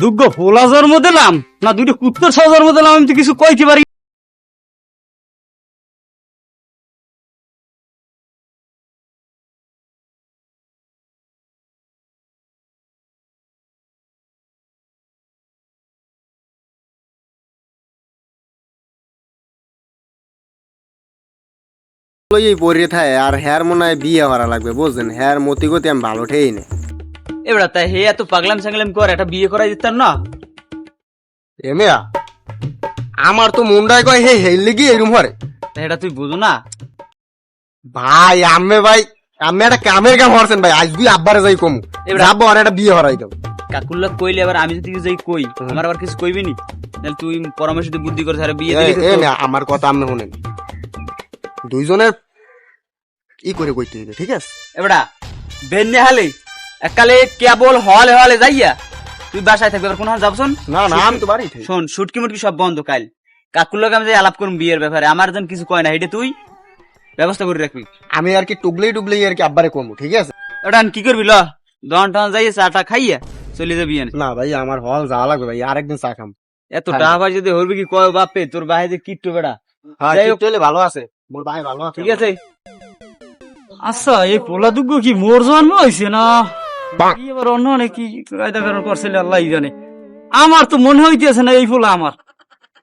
দুগ্গ ফোলা জন্ম দিলাম না, দুটো কুত্তর ছাও জন্ম দিলাম আমি তো কিছু কইতে পারি। এই পরে থাকে আর হ্যার মনে হয় বিয়ে করা লাগবে, বুঝছেন? হ্যার মতি গতি আমি ভালো ঠেই না। এবার তাই হে এত পাগলাম সাগলাম কর একটা বিয়ে করাই দিতাম না? এমিয়া আমার তো মুন্ডায় কয় হে হেল লিগি এরম হরে এটা তুই বুঝো না? ভাই আম্মে ভাই আমি একটা কামের কাম হরছেন ভাই আজ দুই আব্বারে যাই কমু। এবার- যাব আর একটা বিয়ে হরাই দেবো। কাকুল্লা কইলে আবার আমি যদি যাই কই আমার আবার কিছু কইবি নি? তাহলে তুই পরামর্শ দিয়ে বুদ্ধি করে তাহলে বিয়ে দিলি আমার কথা আপনি শুনেন। দুইজনের ই করে কইতে হইবে ঠিক আছে? এবড়া বেন্নে হালে। একালে কেবল হলে হলে যাইয়া তুই বাসায় থাকবি এবার কোন হাল যাবছন না না আমি তো বাড়ি থেকে। শোন সুটকি মুটকি সব বন্ধ কাল। কাকুর লোক আমি যাই আলাপ করুন বিয়ের ব্যাপারে। আমার যেন কিছু কয় না এটা তুই ব্যবস্থা করে রাখবি। আমি আর কি টুবলেই টুবলেই আর কি আব্বারে কমু ঠিক আছে? ওটা কি করবি ল। দন টন যাইয়ে চাটা খাইয়া চলে যাবি না ভাই আমার হল যাওয়া লাগবে ভাই আরেকদিন চা খাম। এত টাকা পয়সা যদি হরবি কি কয় বাপে তোর বাহে যে কিট্টু বেড়া। হ্যাঁ। চলে ভালো আছে। মোর ভাই ভালো আছে ঠিক আছে। আচ্ছা এই পোলা দুগ্গ কি মোর জন্ম হয়েছে না? এবার অন্য অনেক কি কায়দা কারণ করছিল আল্লাহ জানে। আমার তো মনে হইতেছে না এই ফুলা আমার।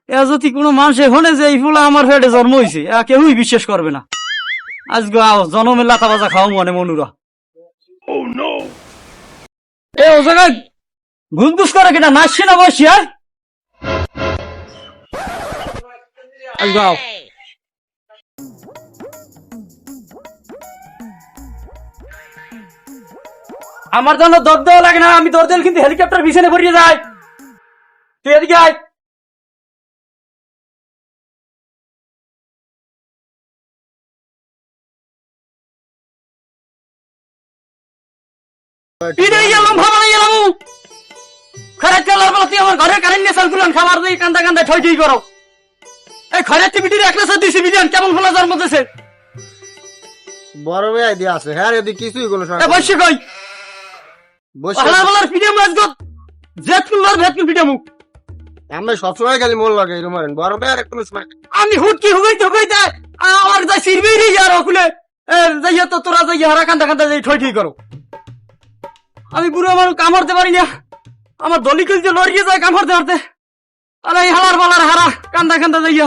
এ যদি কোনো মানুষে হনে যে এই ফুলা আমার ফেটে জন্ম হয়েছে এ কেউই বিশ্বাস করবে না। আজকে আও জনমে লাতা বাজা খাও মনে মনুরা। এ ও জায়গায় ঘুসঘুস করে কিনা নাচছি না বসছি হ্যাঁ আজকে আও। আমার জন্য দর দেওয়া লাগে না আমি দর দিলে কিন্তু হেলিকপ্টার পিছনে ভরিয়ে যায়। তুই এদিকে আয়। বলতে আমার ঘরে কারেন্ট নিয়ে সালকুলান খাবার দিয়ে কান্দা কান্দা ঠই ঠই করো। এই টিভিটির সাথে দিছি কেমন ফলা বড় ভাই দিয়ে আছে। হ্যাঁ কিছুই কোনো এ সমস্যা বসে কই? আমরা সবসময় খালি মন লাগে এরকম বড় ভাই আর আমি হুটকি আমার যা ওকুলে যাইয়া তো তোরা যাইয়া হারা কান্দা কান্দা যাই ঠই ঠই করো। আমি বুড়ো কামড়তে পারি না। আমার দলি কল যে লড়িয়ে যায় কামড়তে মারতে আরে এই হালার বালার হারা কান্দা কান্দা যাইয়া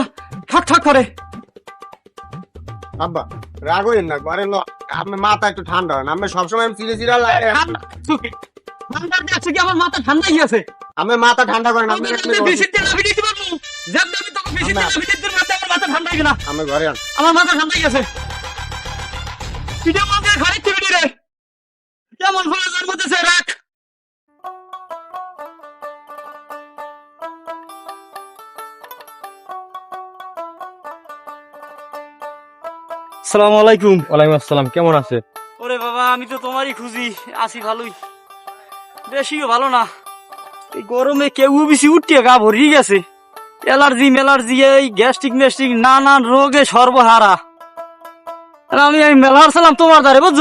ঠক ঠক করে। আব্বা রাগ হইন না ঘরে লো আপনি মাথা একটু ঠান্ডা হয় আমি সবসময় চিড়ে চিড়া লাগে ঠান্ডা দেখছে কি আমার মাথা ঠান্ডা গিয়েছে আমি মাথা ঠান্ডা করেন আমি আমি বেশি তেল আমি দিতে পারব। যেমন আমি তোকে বেশি তেল আমি দিতে পারব আমার মাথা ঠান্ডা না আমি ঘরে আন। আমার মাথা ঠান্ডা গেছে ভিডিও মধ্যে ঘরে টিভি রে কেমন ফলে জন্মতেছে সালাম আলাইকুম। ওয়ালাইকুম আসসালাম কেমন আছে? ওরে বাবা আমি তো তোমারই খুঁজি আছি ভালোই। বেশিও ভালো না। এই গরমে কেউ বেশি উঠিয়ে গা ভরিয়ে গেছে। অ্যালার্জি মেলার্জি এই গ্যাস্ট্রিক ম্যাস্ট্রিক নানান রোগে সর্বহারা। আর আমি আমি মেলার সালাম তোমার দ্বারে বুঝছ?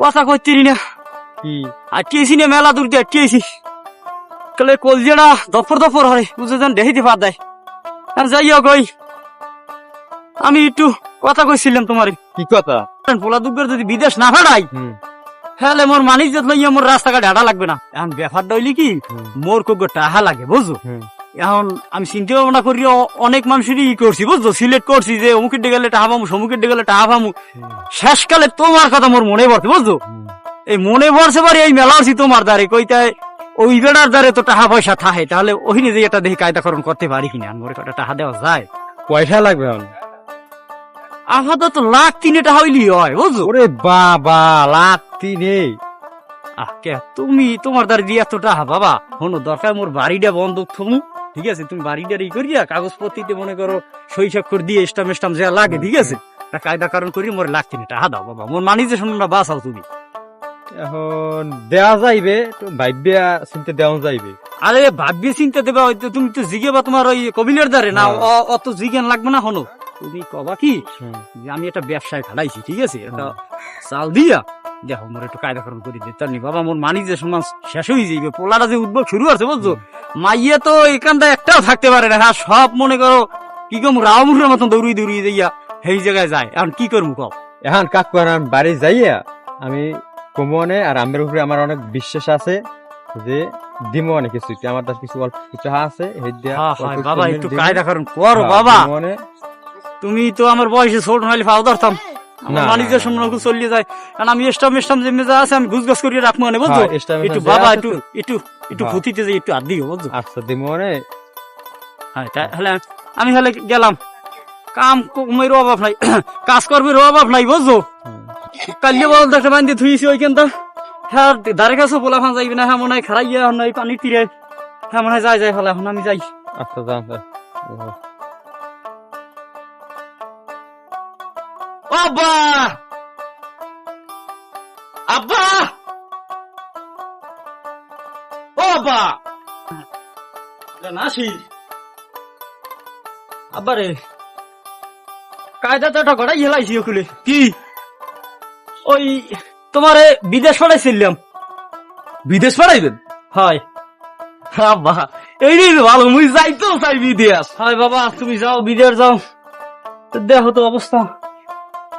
কথা কইতিরি না। কি? আটকেছি না মেলা দূর দিয়ে আটকেছি কলে কলজেড়া দফর দফর হরে বুঝে যান দেখিতে পার দেয়। আর যাইও কই। আমি একটু কথা কইছিলাম তোমার। কি কথা? পোলা দুগ্গর যদি বিদেশ না ফাড়াই হ্যালে মোর মানিক যত লইয়া মোর রাস্তাঘাট হাঁটা লাগবে না। এখন ব্যাপারটা হইলি কি মোর কোগ্য টাহা লাগে হুম। এখন আমি চিন্তা ভাবনা করি অনেক মানুষেরই ই করছি বুঝছ? সিলেক্ট করছি যে অমুকের ডে গেলে টাহা পামু সমুকের ডে গেলে টাহা পামু। শেষকালে তোমার কথা মোর মনে পড়ছে বুঝছ? এই মনে পড়ছে পারে এই মেলা আছি তোমার দ্বারে কইতায় ওই বেড়ার দ্বারে তো টাকা পয়সা থাহে তাহলে ওহিনে যে এটা দেখি কায়দাকরণ করতে পারি কিনা মোরে কটা টাকা দেওয়া যায়। পয়সা লাগবে এখন আপাতত লাখ তিনে টাকা হইলি হয় বুঝছ? ওরে বাবা লাখ তিনে আহ কে তুমি তোমার দ্বারা দিয়ে এত টাকা বাবা হনো দরকার মোর বাড়িটা বন্ধক থমু। ঠিক আছে তুমি ই করিয়া কাগজপত্রিতে মনে করো সই স্বাক্ষর দিয়ে স্টাম স্টাম যা লাগে ঠিক আছে? তা কায়দা কারণ করি মোর লাখ তিনে টাকা দাও বাবা মোর মানি যে শুনুন না বাঁচাও তুমি। এখন দেওয়া যাইবে তো ভাইবিয়া চিনতে দেওয়া যাইবে। আরে ভাবি চিন্তা দেবা তুমি তো জিগে বা তোমার ওই কবিলের দ্বারে না হ্যাঁ। অত জিজ্ঞান লাগবে না হনো? তুমি কবা কি যে আমি একটা ব্যবসায় ফেলাইছি ঠিক আছে? একটা চাল দিয়া। দেখো মোর একটু কায়দা করুন করি দিতে নি বাবা মোর মানি যে সমাজ শেষ হয়ে যাইবে পোলাটা যে উদ্ভব শুরু আছে বুঝছ? মাইয়ে তো এখানটা একটাও থাকতে পারে না। হ্যাঁ সব মনে করো কি কম রামুরের মতন দৌড়িয়ে দৌড়িয়ে যাইয়া সেই জায়গায় যায়। এখন কি করব কও? এখন কাক করে আমি বাড়ি যাইয়া আমি কমনে আর আমের উপরে আমার অনেক বিশ্বাস আছে যে দিমো অনেক কিছু। আমার কাছে কিছু অল্প কিছু আছে বাবা একটু কায়দা করুন করো হ্যাঁ, বাবা। দিমোনে। তুমি তো আমার বয়সে ছোট নাহলে ফাও ধরতাম। আমার। সম্পর্ক চলিয়ে যায়। কারণ আমি স্টাম স্টাম যে মেজা আছে আমি গুছ গাছ করিয়ে রাখব মানে বুঝছ? হ্যাঁ, একটু যে বাবা একটু একটু একটু হ্যাঁ। ক্ষতিতে যে একটু আর দিও বুঝছ? আচ্ছা হ্যাঁ তাহলে আমি হলে গেলাম। কাম কমের অভাব নাই। কাজ কর্মের অভাব নাই বুঝছ? কালিয়ে বল দেখতে বান্ধি থুইছি ওইখানটা হ্যাঁ দাঁড়ে কাছে বলা ফান যাইবে না হ্যাঁ মনে হয় খারাইয়া নয় পানি তীরে। হ্যাঁ মনে হয় যাই যাই ফেলে এখন আমি যাই। আচ্ছা যান। আব্বা আব্বা ও আব্বা নাসি আব্বা রে কায়দা তো একটা গড়াই হেলাইছি ওকুলে কি? ওই তোমারে বিদেশ পড়াইছিলাম বিদেশ পাঠাইবেন? হয়। আব্বা এই ভালো মুই যাইতো চাই বিদেশ। হয় বাবা তুমি যাও বিদেশ যাও। দেখো তো অবস্থা।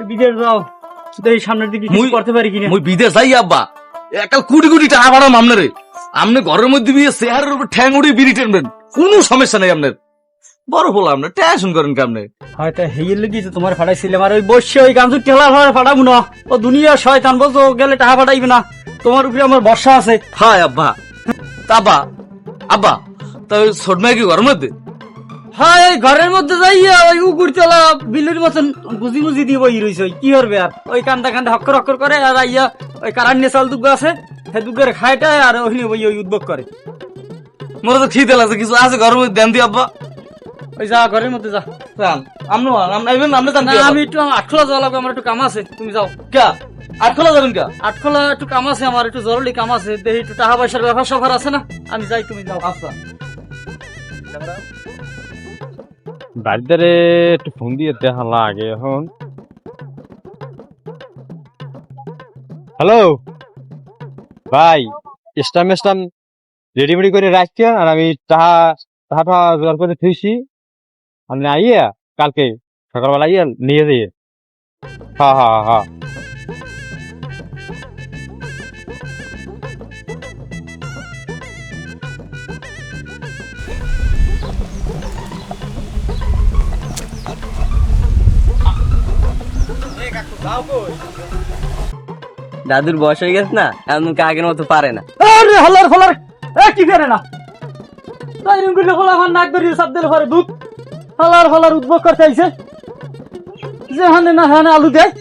বিদেশ যাও। দেখি সামনের দিকে কিছু করতে পারি কিনা? মুই বিদেশ যাই আব্বা। একাল কোটি কোটি টাকা পাঠাম আমনে আমনে ঘরের মধ্যে বিয়ে চেহারের উপর ঠ্যাং উড়ে বিড়ি টানবেন। কোনো সমস্যা নেই আপনার বড় হলো আপনার টেনশন করেন কেমনে? হয়তো হেয়ের লেগে তো তোমার ফাটাইছিলাম আর ওই বসে ওই গামছু ঠেলা ভাড়া ফাটাবো না। ও দুনিয়া শয়তান বলছো ও গেলে টাকা ফাটাইবে না। তোমার উপরে আমার ভরসা আছে। হায় আব্বা। তা আব্বা আব্বা তা ওই ছোট মেয়ে কি ঘরের মধ্যে হ্যাঁ এই ঘরের মধ্যে যাইয়া ওই উগুর চলা বিলের মতন বুঝি বুঝি দিয়ে বই রইছে। কি করবে আর ওই কান্দা কান্দা হক্কর হক্কর করে আর আইয়া ওই কারান্নে চাল দুগ্গ আছে সে দুগ্গের খাইটায় আর ওই ওই ওই উদ্যোগ করে। মোর তো খিদে লাগছে কিছু আছে ঘরের মধ্যে? দেন দি আব্বা। ওই যা ঘরের মধ্যে যা। যান আমনো আমনে আইবেন আমনে জান আমি একটু আটখোলা যাওয়া লাগবে আমার একটু কাম আছে তুমি যাও। কে? আর খোলা যাবেন কে? আটখোলা একটু কাম আছে আমার একটু জরুরি কাম আছে। দেখি একটু টাকা পয়সার ব্যাপার সফর আছে না? আমি যাই তুমি যাও। আচ্ছা। বাড়িতে একটু ফোন দিয়ে দেখা লাগে এখন। হ্যালো ভাই স্টাম স্টাম রেডিমেডি করে রাখছি আর আমি টাহা টাহা জোগাড় করে থুইছি। আপনি আইয়া কালকে সকালবেলা আইয়া নিয়ে দিয়ে হ্যাঁ হ্যাঁ হ্যাঁ দাদুর বয়স হয়ে গেছে না, এমন কাকের মতো পারে না। আরে, হলার হলার! এ, কি করে না? তাই এরকম করলে হলা আমার নাক ধরিয়ে সাপ দিলে পরে দুধ হলার হলার উদ্ভব করতে আইছে। যে হানে না হানে আলু দেয়।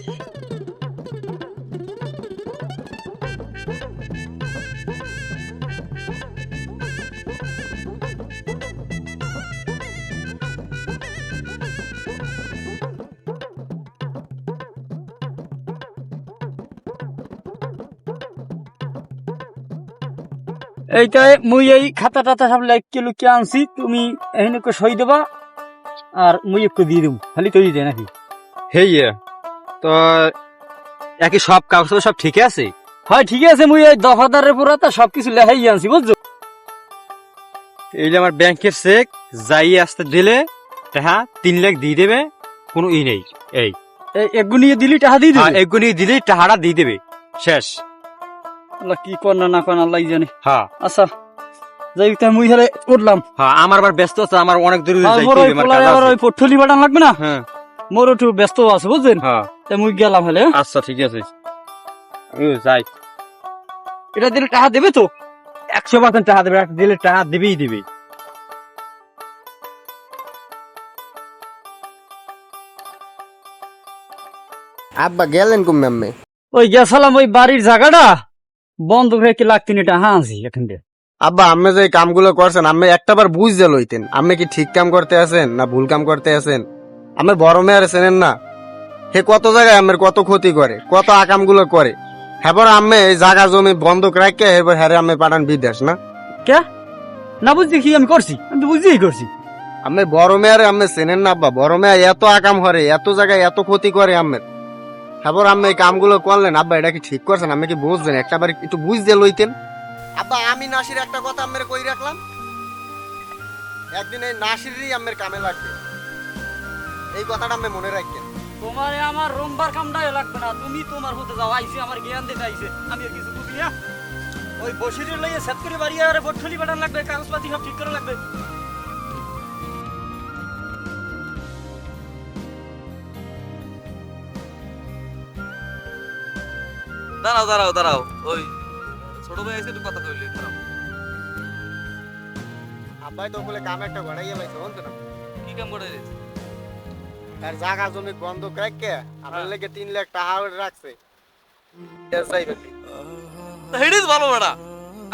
এইটাই মুই এই খাতা টাতা সব লাইক কে আনছি তুমি এখানে সই দেবা আর মুই একটু দিয়ে দেবো। খালি তৈরি দেয় নাকি? হে ইয়ে তো একই সব কাগজ সব ঠিক আছে? হয় ঠিক আছে মুই এই দফাদারের পুরা তো সবকিছু লেখাই আনছি বুঝছ? এই যে আমার ব্যাংকের চেক যাই আসতে দিলে টাকা তিন লাখ দিয়ে দেবে কোনো ই নেই এই। এগুনি দিলি টাকা দিয়ে হ্যাঁ দিবি এগুলি দিলেই টাকাটা দিয়ে দেবে শেষ। আল্লাহ কি কর না না কর আল্লাহ জানে। হ্যাঁ। আচ্ছা যাই তাই মুই হারে উঠলাম। হ্যাঁ আমার আবার ব্যস্ত আছে আমার অনেক দূরে যাইতে হবে, আমার কাজ আছে। বাটান লাগবে না? হ্যাঁ। মোর একটু ব্যস্ত আছে বুঝছেন? হ্যাঁ। তাই মুই গেলাম হলে আচ্ছা ঠিক আছে। ও, যাই। এটা দিলে টাকা দেবে তো? একশো পার্সেন্ট টাকা দেবে একটা দিলে টাকা দিবেই দিবে। আব্বা গেলেন কমে আম্মে ওই গেছিলাম ওই বাড়ির জায়গাটা। বন্ধ হয়ে কি লাগতিনি টাকা আনছি এখান থেকে আব্বা আম্মে যে কামগুলো করছেন আম্মে একটাবার বুঝতে লইতেন আম্মে কি ঠিক কাম করতে আছেন না ভুল কাম করতে আছেন? আমার বড় মেয়ার চেনেন না। হে কত জায়গায় আমের কত ক্ষতি করে কত আকামগুলো করে। হ্যাঁ আম্মে এই জায়গা জমি বন্ধক রাখে এবার হ্যারে আম্মে পাঠান বিদেশ না? কে? না বুঝছি কি আমি করছি? আমি তো বুঝতেই করছি। আম্মে বড় মেয়ারে আম্মে চেনেন না আব্বা। বড় মেয়া এত আকাম করে এত জায়গায় এত ক্ষতি করে আম্মের। তারপর আপনি এই কামগুলো করলেন। আব্বা এটা কি ঠিক করছেন? আপনি কি বুঝবেন একটা বার একটু বুঝতে লইতেন। আব্বা আমি নাসির একটা কথা আমের কই রাখলাম? একদিন এই নাসিরই আমের কামে লাগবে। এই কথাটা আমি মনে রাখবেন। তোমারে আমার রোমবার কামটাই লাগবে না। তুমি তোমার হতে যাও। আইসি আমার জ্ঞান দিতে আইসে। আমি আর কিছু বুঝি না। ওই বসিরের লইয়ে সেট করে বাড়ি আর বটখলি বাটান লাগবে কাগজপাতি সব ঠিক করা লাগবে। দাঁড়াও দাঁড়াও দাঁড়াও। ওই ছোট ভাই এসে একটু কথা কইলি দাঁড়াও। আব্বাই তো বলে কামে একটা ঘটাইয়া পাইছে বলতো না? কি কাম রেছে তার জায়গা জমি বন্ধ রাখকে আমার লেগে তিন লাখ টাকা রাখছে? হেডিস ভালো বেড়া।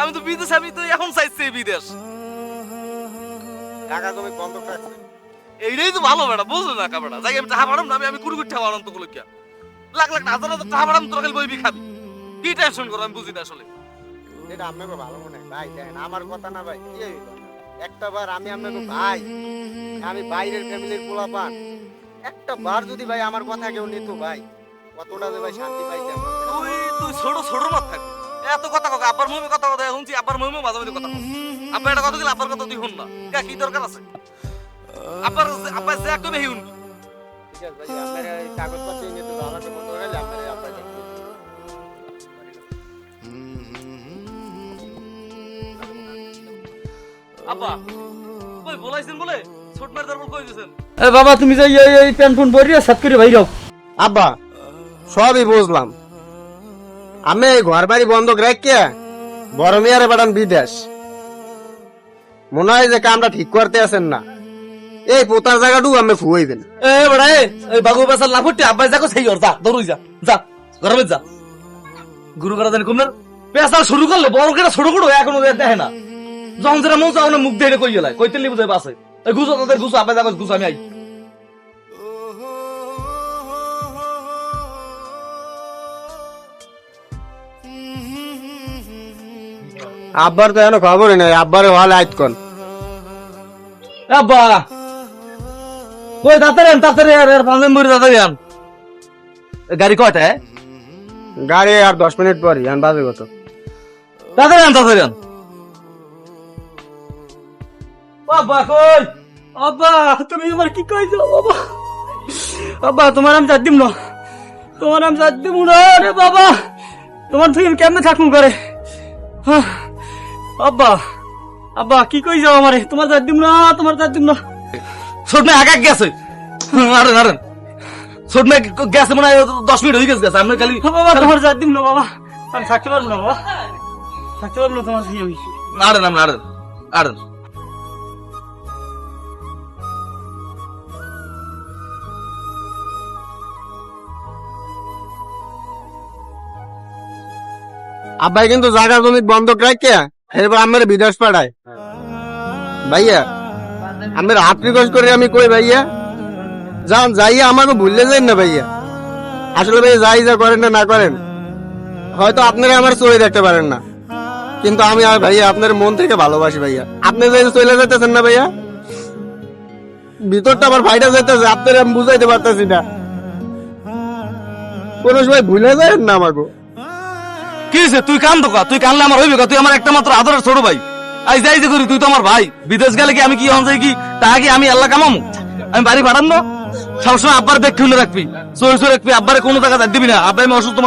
আমি তো বিদেশ আমি তো এখন চাইছি বিদেশ। জায়গা জমি বন্ধ রাখছে। এইটাই তো ভালো বেড়া বুঝলো না কাপড়া যাই আমি টাকা পাঠাম না আমি আমি কুড়ি কোটি টাকা পাঠাম তো লাখ লাখ হাজার হাজার টাকা পাঠাম তোরা খালি বইবি খাবি। কি টেনশন করো আমি বুঝি না আসলে। এটা আপনাকে ভালো মনে হয়। ভাই দেখেন আমার কথা না ভাই কি? একটা বার আমি আপনাকে ভাই আমি বাইরের ফ্যামিলির পোলা পান একটা বার যদি ভাই আমার কথা কেউ নিত ভাই কতটা যে ভাই শান্তি পাইতাম। তুই তুই ছোট ছোট না থাক। এত কথা কথা আব্বার মহিমে কথা কথা শুনছি আব্বার মহিমে মাঝে মাঝে কথা। আব্বা এটা কথা দিলে আব্বার কথা তুই শুন না। কা কি দরকার আছে? আব্বার আব্বা যে একটা বেহি ঠিক আছে ভাই আপনার কাগজপত্র নিয়ে তো আমাকে বন্ধ করে আপনার আপনার কই বলাইছেন বলে? ছোট মার দরবার কই দিছেন এ বাবা তুমি যে এই এই প্যান্ট ফোন পরিয়া সেট করে বাইরাও আব্বা সবই বুঝলাম। আমি এই ঘর বাড়ি বন্ধ রেখে বড় মেয়ারে পাঠান বিদেশ। মনে হয় যে কামটা ঠিক করতে আছেন না। এই পোতার জায়গাটু আমি ফুয়াইবেন এ বড়া এ এই বাগু বাসার লাফুটি আব্বা যাকো সেই ওর যা দৌড়ই যা যা গরমে যা। গুরু করা জানি কমনার পেশা শুরু করলে বড় কেটা ছোট করো এখন দেখে না। যখন যেটা মন চাও মুখ দিয়ে কই গেলাই কইতে লিবু যাই বাসে গুছো তাদের গুছো আব্বা যাকো গুছো আমি আই। আব্বার তো এখনও খবরই নাই আব্বারে ভালো আইত কোন। আব্বা! কই তাড়াতাড়ি আন তাড়াতাড়ি আর আর পাঁচ নম্বরে তাড়াতাড়ি আন। গাড়ি কয়টা এ? গাড়ি আর দশ মিনিট পরই আন বাজে কত? তাড়াতাড়ি আন তাড়াতাড়ি আন। আব্বা কই? আব্বা তুমি আমার কি কইছো? বাবা আব্বা তোমার আমি চার দিম না। তোমার আমি চার দিব না রে বাবা। তোমার তুই কেমনে থাকুন করে হাহ, আব্বা আব্বা কি কই যাও আমারে? তোমার চার দিম না তোমার চার দিম না। ছোট মেয়ে আগাক গেছে। আরে আরে ছোট মেয়ে গেছে মনে হয় দশ মিনিট হয়ে গেছে আমি খালি বাবা তোমার চার দিম না বাবা। আমি থাকতে পারব না বাবা। থাকতে পারব না তোমার সাথে আমি। আড়েন আমি আড়েন আড়েন আব্বাই কিন্তু জায়গা জমি বন্ধক রাখে এরপর আমার বিদেশ পাঠায়। ভাইয়া আমি হাত রিকোয়েস্ট করে আমি কই ভাইয়া? যান, যাইয়া আমাকে ভুললে যাই না ভাইয়া। আসলে ভাই যাই যা করেন না করেন। হয়তো আপনারা আমার চলে দেখতে পারেন না। কিন্তু আমি ভাইয়া আপনার মন থেকে ভালোবাসি ভাইয়া। আপনি চলে যেতেছেন না ভাইয়া? ভিতরটা আমার ভাইটা যেতেছে আপনারা আমি বুঝাইতে পারতেছি না। কোনো সময় ভুলে যায় না আমাকে। কি হয়েছে তুই কান তো কা? তুই কানলে আমার হইবে তুই আমার একটা মাত্র আদরের ছোট ভাই। যাই করি, তুই তো আমার ভাই। বিদেশ গেলে কি আমি কি হন যাই কি? কি আমি আল্লাহ কামামু। আমি বাড়ি ভাড়ান সবসময় আব্বার খুলে রাখবি। রাখবি। আব্বারে কোনো টাকা দিবি না। আমি অসুস্থ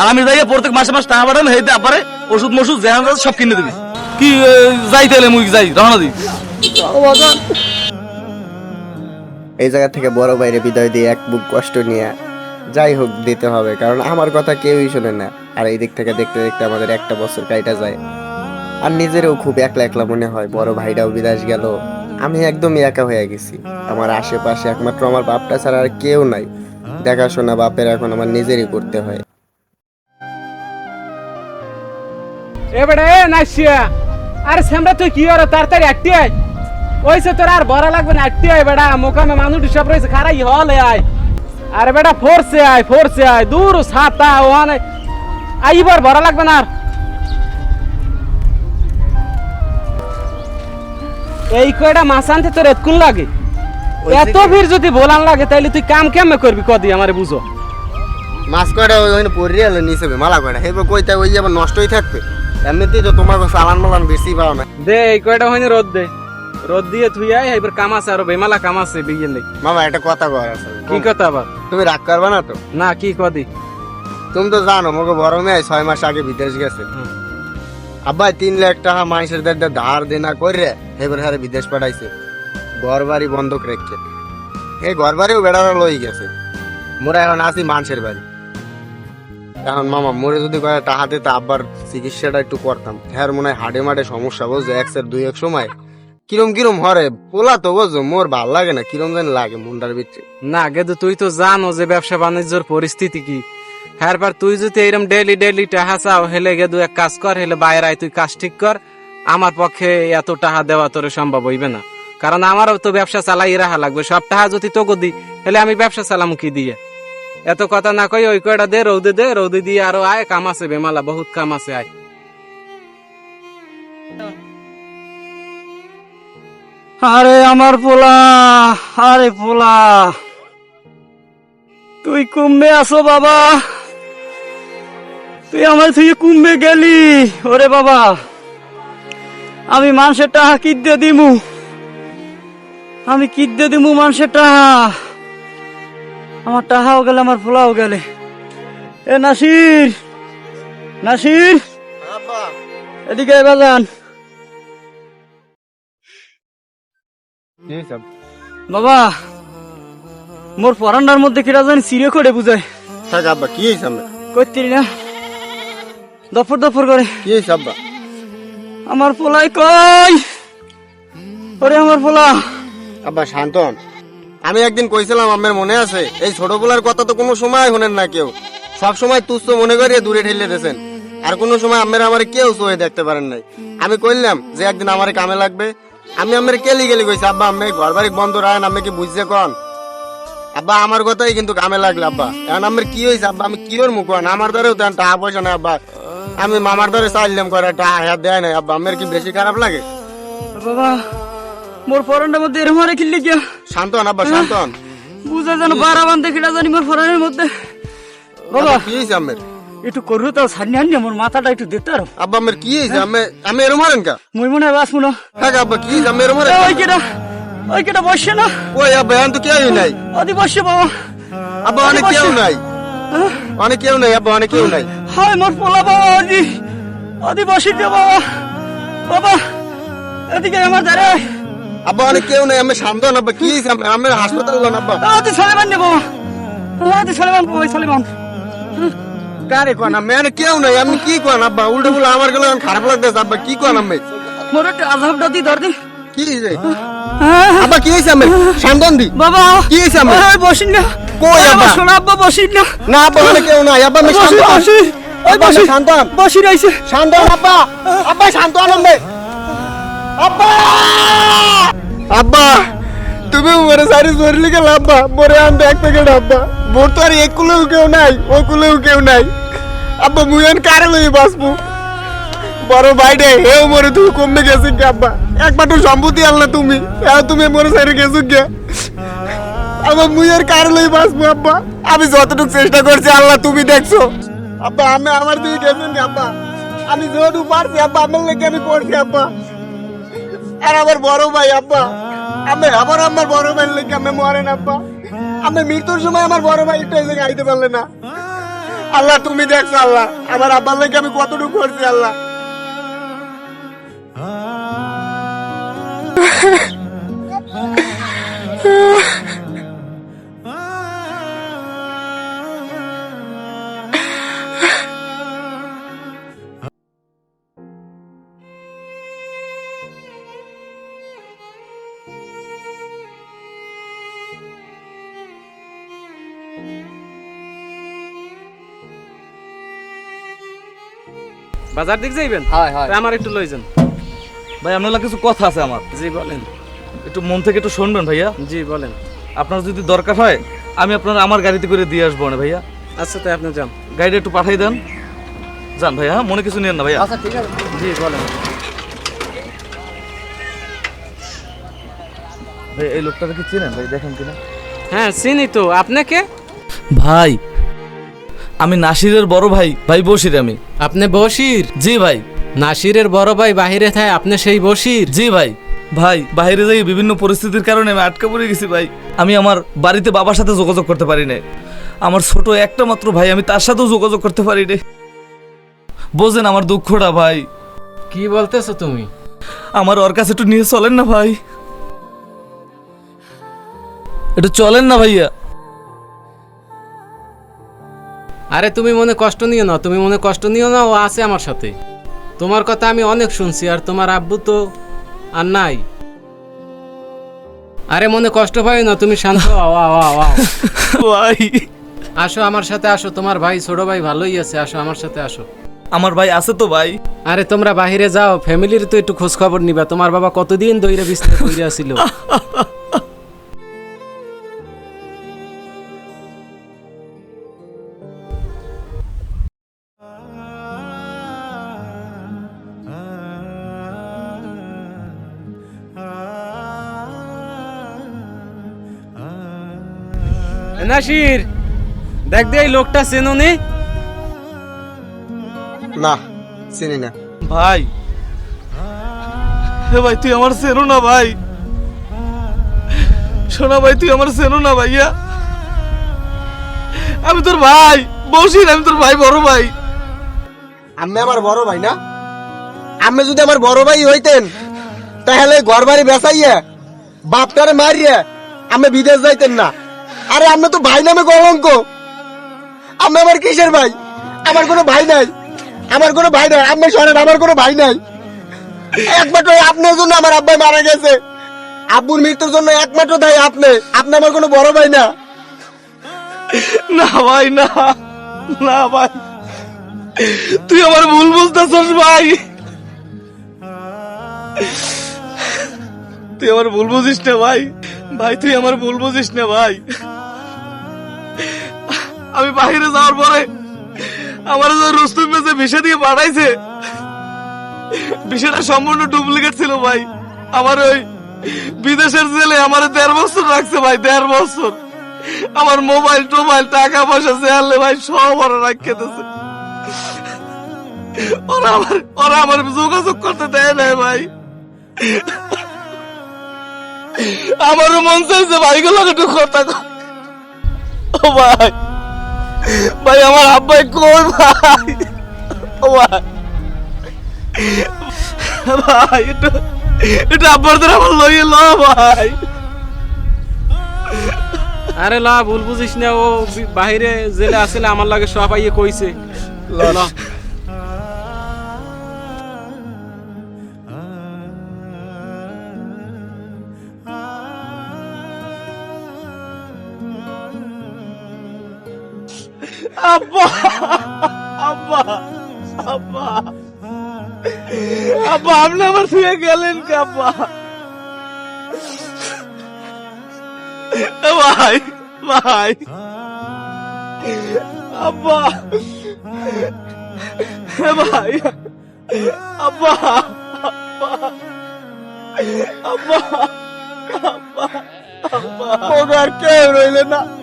আর আমি যাই প্রত্যেক মাসে টাকা পাঠান আব্বারে ওষুধ যেখান সব কিনে দিবি। কি যাই তাহলে মুই যাই, রওনা দিই। এই জায়গা থেকে বড় বাইরে বিদায় দিয়ে এক বুক কষ্ট নিয়ে যাই হোক দিতে হবে, কারণ আমার কথা কেউই শোনে না। আর এই দিক থেকে দেখতে দেখতে আমাদের একটা বছর কাইটা যায়। আর নিজেরও খুব একলা একলা মনে হয়, বড় ভাইটাও বিদেশ গেল। আমি একদমই একা হয়ে গেছি। আমার আশেপাশে একমাত্র আমার বাপটা ছাড়া আর কেউ নাই। দেখাশোনা বাপের এখন আমার নিজেরই করতে হয়। এবারে এ নাইসিয়া আরে সেমরা তুই কি আর তাড়াতাড়ি আটটি আয়? ওইসে তোর আর বড় লাগবে না, আটটি আয় বেটা। মোকামে মানুষ সব রয়েছে খারাই হলে আয়। আরে বেটা, ফোর্সে আয় ফোর্সে আয়। দূর সাতা আইবার বড় লাগবে না আর। এই কয়টা মাছ আনতে তোর এতক্ষণ লাগে? এত ভিড় যদি বলান লাগে তাইলে তুই কাম কেমনে করবি কদি আমারে বুঝো? মাছ কয়টা ওই ওখানে পড়ে এলো নিচে মালা কয়টা? এরপর কইতে ওই আবার নষ্টই থাকবে। এমনিতেই তো তোমার চালান মালান বেশি পাও না। দে এই কয়টা হয়নি রোদ দে। রোদ দিয়ে তুই আয় এবার কাম আছে আরও বেমালা কাম আছে বিয়ে নেই মামা একটা কথা কর কি কথা আবার? তুমি রাগ করবা না তো? না কি কদি তুমি তো জানো মোকে বড় মেয়ে ছয় মাস আগে বিদেশ গেছে। আব্বা তিন লাখ টাকা মানুষের দ্বারা ধার দেনা করে এবার হারে বিদেশ পাঠাইছে। ঘর বাড়ি বন্ধক রেখে। এই ঘর বাড়িও বেড়ানো লই গেছে। মোরা এখন আসি মানুষের বাড়ি। এখন মামা মোরে যদি কয়ে টাহাতে তা আব্বার চিকিৎসাটা একটু করতাম। হ্যাঁ মনে হয় হাডে মাডে সমস্যা বুঝছ? এক সের দুই এক সময়। কিরম কিরম হরে? পোলা তো বুঝছ? মোর ভালো লাগে না। কিরম যেন লাগে মুন্ডার ভিতরে। না গেদু তুই তো জানো যে ব্যবসা বাণিজ্যর পরিস্থিতি কি। হ্যাঁ পর তুই যদি এরম ডেলি ডেলি টাহা চাও, হেলে গেদু এক কাজ কর, হেলে বাইরে আয়, তুই কাজ ঠিক কর। আমার পক্ষে এত টাকা দেওয়া তোর সম্ভব হইবে না। কারণ আমারও তো ব্যবসা চালাই রাখা লাগবে। সব টাকা যদি তোকে দি হেলে আমি ব্যবসা চালাম কি দিয়ে? এত কথা না কই, ওই কয়টা দে, রৌদে দে, রৌদে দিয়ে আরও আয়, কাম আছে, বেমালা, বহুত কাম আছে, আয়। আরে আমার পোলা, আরে পোলা। তুই কুম্ভে আসো বাবা। তুই আমার তুই কুম্ভে গেলি ওরে বাবা। আমি মানুষের টাকা কিদ্দে দিমু। আমি কিদ্দে দিমু মানুষের টাহা আমার টাকাও গেলে আমার পোলাও গেলে। এ নাসির নাসির। এদিকে এবার যান। বাবা মোর পরান্ডার মধ্যে কিরা জানি সিরে করে বুঝায়। থাক আব্বা কি হয়েছে আমরা না। দফর দফর করে। কি হয়েছে আব্বা? আমার পোলাই কই? ওরে আমার পোলা। আব্বা শান্তন আমি একদিন কইছিলাম আমার মনে আছে এই ছোট পোলার কথা তো কোনো সময় শোনেন না কেউ। সব সময় তুচ্ছ মনে করিয়ে দূরে ঠেলে দিয়েছেন। আর কোনো সময় আমের আমার কেউ চোখে দেখতে পারেন নাই। আমি কইলাম যে একদিন আমার কামে লাগবে। আমি আমার কেলি গেলি কইছি আব্বা আমি ঘর বাড়ি বন্ধ রাখেন আমি কি বুঝছে কন? আব্বা আমার কথাই কিন্তু কামে লাগল আব্বা। এখন আমার কি হয়েছে আব্বা? আমি কি ওর মুখ আমার দেন টাকা পয়সা নাই আব্বা। আমি মামার ধরে চাইলাম করে টাকা হাত দেয় নাই আব্বা। আমার কি বেশি খারাপ লাগে? বাবা মোর পরান্ডার মধ্যে এরম আরে খিল্লি গিয়া শান্তন আব্বা শান্তন। বুঝা যেন বারা বান্ধে কিরা জানি মোর পরানের মধ্যে। বাবা কি হয়েছে আমের একটু করু তো সানি আনি মোর মাথাটা একটু দিতে আরও। আব্বা আমার কি হয়েছে? আমি আমি এরম মারেন কা? মুই মনে হয় বাঁচবো না থাক আব্বা কি আমি এরম মারেন ওই কেটা। ওই কেটা বসে না। ওই আব্বা তো কেউ নাই। অদি বসে বাবা অনেক কেউ নাই। অনেক কেউ নাই আব্বা অনেক কেউ নাই। হায় মোর পোলা বাবা অদি অদি বসে দে বাবা বাবা এদিকে আমার দাঁড়ে। আব্বা অনেক কেউ নাই আমি শান্তন আব্বা কি আমি হাসপাতাল গেলাম আব্বা। অদি সালেমান নে বাবা অদি সালেমান ওই সালেমান। কারে কোন আমি অনেক কেউ নাই আমি কি কোন আব্বা? উল্টো বলে আমার গেলে খারাপ লাগতেছে আব্বা কি কোন আমি মোর একটা আধাবটা দি ধর দি। কি আব্বা কি হয়েছে আমি দি বাবা কি হয়েছে আমার? ওই বসিন না। কই আব্বা? শোনা আব্বা বসিন না। না আব্বা অনেক কেউ নাই। আব্বা আমি বসি ওই বসি আমি শান্তন বসি রইছে শান্তন আব্বা। আব্বা শান্তন আমি আব্বা! আব্বা তুমি মরে সারি জরলি গেল আব্বা মরে আনতে এক প্যাকেট আব্বা। মোর তো আর এক কুলেও কেউ নাই ও কুলেও কেউ নাই। আব্বা মুয়ান কারে লই বাসবো বড় ভাইডে হেও মরে তুমি কমবে গেছি আব্বা। একবার তো সম্পত্তি আনলা তুমি এও তুমি মরে সারি গেছো কে আবার মুইয়ের কারে লই বাসবো আব্বা? আমি যতটুকু চেষ্টা করছি, আল্লাহ তুমি দেখছ। আব্বা, আমি আমার দিকে গেছেন আব্বা। আমি যেটুকু পারছি আব্বা, আমার লেগে আমি করছি আব্বা। আর আমার বড় ভাই আব্বা, আমি আবার আমার বড় ভাইয়ের লেগে আমি মরেন আব্বা। আমি মৃত্যুর সময় আমার বড় ভাই একটু এসে আইতে পারলে না। আল্লাহ, তুমি দেখছ আল্লাহ, আমার আব্বার লেগে আমি কতটুকু করছি আল্লাহ। বাজার দিক যাইবেন? হয় হয়। আমার একটু লই যান ভাই আপনার কিছু কথা আছে আমার। জি বলেন। একটু মন থেকে একটু শুনবেন ভাইয়া। জি বলেন। আপনার যদি দরকার হয় আমি আপনার আমার গাড়িতে করে দিয়ে আসব না ভাইয়া। আচ্ছা তাই আপনি যান। গাড়িটা একটু পাঠাই দেন। যান ভাইয়া হ্যাঁ? মনে কিছু নেন না ভাইয়া। আচ্ছা ঠিক আছে। জি বলেন। ভাই এই লোকটাকে কি চেনেন? ভাই দেখেন কিনা। হ্যাঁ চিনি তো। আপনাকে ভাই আমি নাসিরের বড় ভাই ভাই বসির আমি। আপনি বসির জি ভাই। নাসিরের বড় ভাই বাহিরে থাকে আপনি সেই বসির জি ভাই। ভাই বাইরে যাই বিভিন্ন পরিস্থিতির কারণে আমি আটকা পড়ে গেছি ভাই। আমি আমার বাড়িতে বাবার সাথে যোগাযোগ করতে পারি না আমার ছোট একটা মাত্র ভাই আমি তার সাথেও যোগাযোগ করতে পারি না বোঝেন আমার দুঃখটা ভাই। কি বলতেছো তুমি? আমার ওর কাছে একটু নিয়ে চলেন না ভাই। একটু চলেন না ভাইয়া। আরে তুমি মনে কষ্ট নিও না তুমি মনে কষ্ট নিও না ও আছে আমার সাথে। তোমার কথা আমি অনেক শুনছি আর তোমার আব্বু তো আর নাই। আরে মনে কষ্ট পাই না তুমি শান্ত হও, আও, আও, আও, আও। ভাই। আসো আমার সাথে আসো তোমার ভাই ছোট ভাই ভালোই আছে আসো আমার সাথে আসো। আমার ভাই আছে তো ভাই। আরে তোমরা বাহিরে যাও ফ্যামিলির তো একটু খোঁজ খবর নিবা তোমার বাবা কতদিন দইরে বিস্তার কইরা ছিল নাসির দেখ দে এই লোকটা চেনো নি? না চিনি না। ভাই হে ভাই তুই আমার চেনো না ভাই। শোনা ভাই তুই আমার চেনো না ভাইয়া। আমি তোর ভাই বসির আমি তোর ভাই বড় ভাই। আমি আমার বড় ভাই না? আমি যদি আমার বড় ভাই হইতেন তাহলে ঘর বাড়ি বেসাইয়া বাপটারে মারিয়া আমি বিদেশ যাইতেন না। আরে আমি তো ভাই নামে কলঙ্ক। আমি আমার কিসের ভাই? আমার কোনো ভাই নাই। আমার কোনো ভাই নাই। আপনি শোনেন আমার কোনো ভাই নাই। একমাত্র আপনার জন্য আমার আব্বাই মারা গেছে। আব্বুর মৃত্যুর জন্য একমাত্র দায়ী আপনি। আপনি আমার কোনো বড় ভাই না। না ভাই, না। না ভাই। তুই আমার ভুল বুঝতেছস ভাই। তুই আমার ভুল বুঝিস না ভাই। ভাই, তুই আমার ভুল বুঝিস না ভাই। আমি বাইরে যাওয়ার পরে আমার যে রুস্তুম মেজে ভিসা দিয়ে পাঠাইছে বিষয়টা সম্পূর্ণ ডুপ্লিকেট ছিল ভাই। আমার ওই বিদেশের জেলে আমার দেড় বছর রাখছে ভাই, দেড় বছর। আমার মোবাইল, টোবাইল, টাকা পয়সা চেয়ারলে ভাই, সব ওরা দিয়েছে ওরা আমার ওরা আমার যোগাযোগ করতে দেয় না ভাই। আমারও মন চাইছে ভাইগুলো একটু কথা ও ভাই। ভাই, আমার আব্বাই কই ভাই? ও ভাই। ভাই একটু একটু আব্বার ধরে আমার লইয়ে ল ভাই। আরে লা, ভুল বুঝিস না, ও বাইরে জেলে আসলে আমার লাগে সব আইয়ে কইছে। ল। আব্বা! আব্বা! আব্বা! আব্বা, আপনি আমার শুয়ে গেলেন কে, আব্বা? ভাই ভাই! আব্বা! ভাই! আব্বা! আব্বা! আব্বা! ওগার কেউ রইলে না।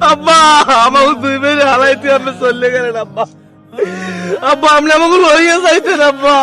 আব্বা আমাকে দুই বেড়ে হালাইতে আপনি চলে গেলেন, আব্বা। আব্বা, আপনি আমাকে লইয়ে যাইতেন, আব্বা।